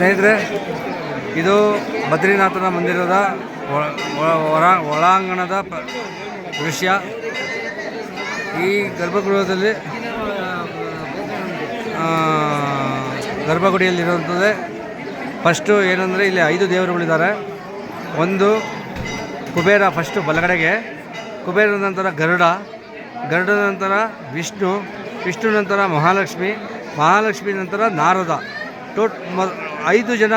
ಸ್ನೇಹಿತರೆ, ಇದು ಬದ್ರಿನಾಥನ ಮಂದಿರದ ಒಳಾಂಗಣದ ದೃಶ್ಯ. ಈ ಗರ್ಭಗೃಹದಲ್ಲಿ ಗರ್ಭಗುಡಿಯಲ್ಲಿರುವಂಥದ್ದೇ. ಫಸ್ಟು ಏನಂದರೆ ಇಲ್ಲಿ ಐದು ದೇವರುಗಳಿದ್ದಾರೆ. ಒಂದು ಕುಬೇರ ಫಸ್ಟು ಬಲಗಡೆಗೆ ಕುಬೇರ ನಂತರ ಗರುಡ ಗರುಡ ನಂತರ ವಿಷ್ಣು ವಿಷ್ಣು ನಂತರ ಮಹಾಲಕ್ಷ್ಮಿ ಮಹಾಲಕ್ಷ್ಮಿ ನಂತರ ನಾರದ. ಟೋಟ್ ಐದು ಜನ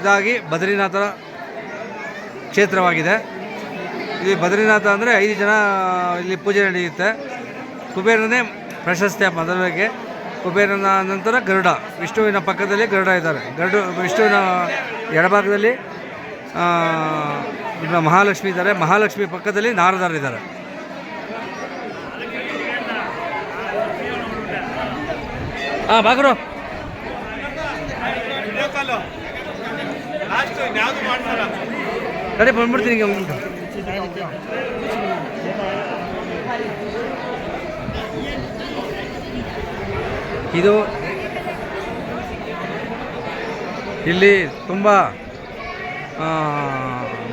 ಇದಾಗಿ ಬದ್ರಿನಾಥರ ಕ್ಷೇತ್ರವಾಗಿದೆ. ಇಲ್ಲಿ ಬದ್ರಿನಾಥ ಅಂದರೆ ಐದು ಜನ ಇಲ್ಲಿ ಪೂಜೆ ನಡೆಯುತ್ತೆ. ಕುಬೇರನೇ ಪ್ರಶಸ್ತಿಯ ಮೊದಲಿಗೆ ಕುಬೇರನ ನಂತರ ಗರುಡ, ವಿಷ್ಣುವಿನ ಪಕ್ಕದಲ್ಲಿ ಗರುಡ ಇದ್ದಾರೆ. ಗರುಡ, ವಿಷ್ಣುವಿನ ಎಡಭಾಗದಲ್ಲಿ ಮಹಾಲಕ್ಷ್ಮಿ ಇದ್ದಾರೆ. ಮಹಾಲಕ್ಷ್ಮಿ ಪಕ್ಕದಲ್ಲಿ ನಾರದರಿದ್ದಾರೆ ಹಾಂ ಬಾಗ್ರು. ಕಡೆ ಬಂದ್ಬಿಡ್ತೀನಿ ನಿಮಿಷ. ಇದು ಇಲ್ಲಿ ತುಂಬ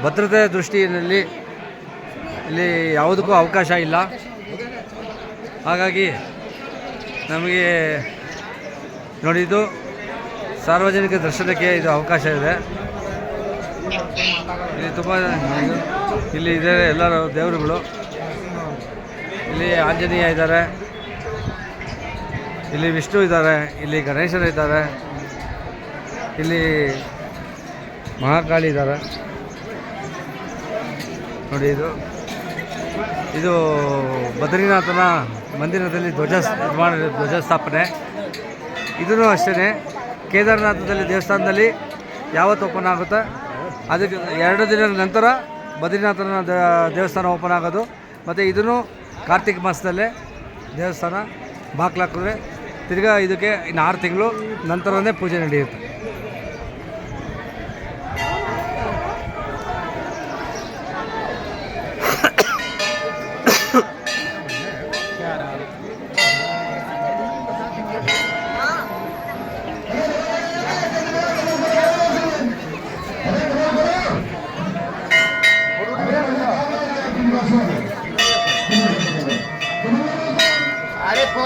ಭದ್ರತೆ ದೃಷ್ಟಿಯಲ್ಲಿ ಇಲ್ಲಿ ಯಾವುದಕ್ಕೂ ಅವಕಾಶ ಇಲ್ಲ. ಹಾಗಾಗಿ ನಮಗೆ, ನೋಡಿ ಇದು ಸಾರ್ವಜನಿಕ ದರ್ಶನಕ್ಕೆ ಇದು ಅವಕಾಶ ಇದೆ. ಇಲ್ಲಿ ತುಂಬ ಇಲ್ಲಿ ಇದೆ ಎಲ್ಲರೂ ದೇವರುಗಳು. ಇಲ್ಲಿ ಆಂಜನೇಯ ಇದ್ದಾರೆ. ಇಲ್ಲಿ ವಿಷ್ಣು ಇದ್ದಾರೆ, ಇಲ್ಲಿ ಗಣೇಶರು ಇದ್ದಾರೆ. ಇಲ್ಲಿ ಮಹಾಕಾಳಿ ಇದ್ದಾರೆ. ನೋಡಿ ಇದು. ಇದು ಬದ್ರಿನಾಥನ ಮಂದಿರದಲ್ಲಿ ಧ್ವಜ ನಿರ್ಮಾಣ ಧ್ವಜ ಸ್ಥಾಪನೆ ಇದೂ ಅಷ್ಟೇ ಕೇದಾರನಾಥದಲ್ಲಿ ದೇವಸ್ಥಾನದಲ್ಲಿ ಯಾವತ್ತು ಓಪನ್ ಆಗುತ್ತೆ? ಅದಕ್ಕೆ ಎರಡು ದಿನದ ನಂತರ ಬದ್ರಿನಾಥನ ದೇವಸ್ಥಾನ ಓಪನ್ ಆಗೋದು. ಮತ್ತು ಇದನ್ನು ಕಾರ್ತಿಕ ಮಾಸದಲ್ಲೇ ದೇವಸ್ಥಾನ ಬಾಗ್ಲಾಕಿದ್ರೆ ತಿರ್ಗಾ ಇದಕ್ಕೆ ಇನ್ನು ಆರು ತಿಂಗಳು ನಂತರನೇ ಪೂಜೆ ನಡೆಯುತ್ತೆ.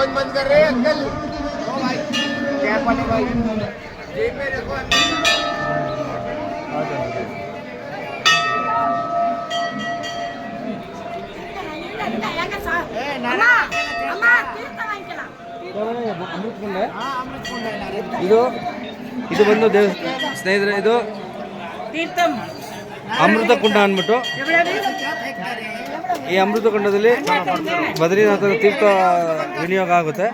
फोन बंद कर रहे हैं अंकल ओ भाई कैप वाले भाई जेब में रखो अंकल ಅಮ್ಮ ಅಮ್ಮ ತೀರ್ಥ ವಾಂಚನ हाँ अमृत कुंड है ना ಇದು ಇದು ಬಂದು ದೇವ ಸ್ನೇಹಿತರೆ ಇದು ತೀರ್ಥಂ ಅಮೃತ ಕುಂಡ ಅಂದ್ಬಿಟ್ಟು ಈ ಅಮೃತ ಕುಂಡದಲ್ಲಿ ಬದ್ರಿನಾಥದ ತೀರ್ಥ ವಿನಿಯೋಗ ಆಗುತ್ತೆ.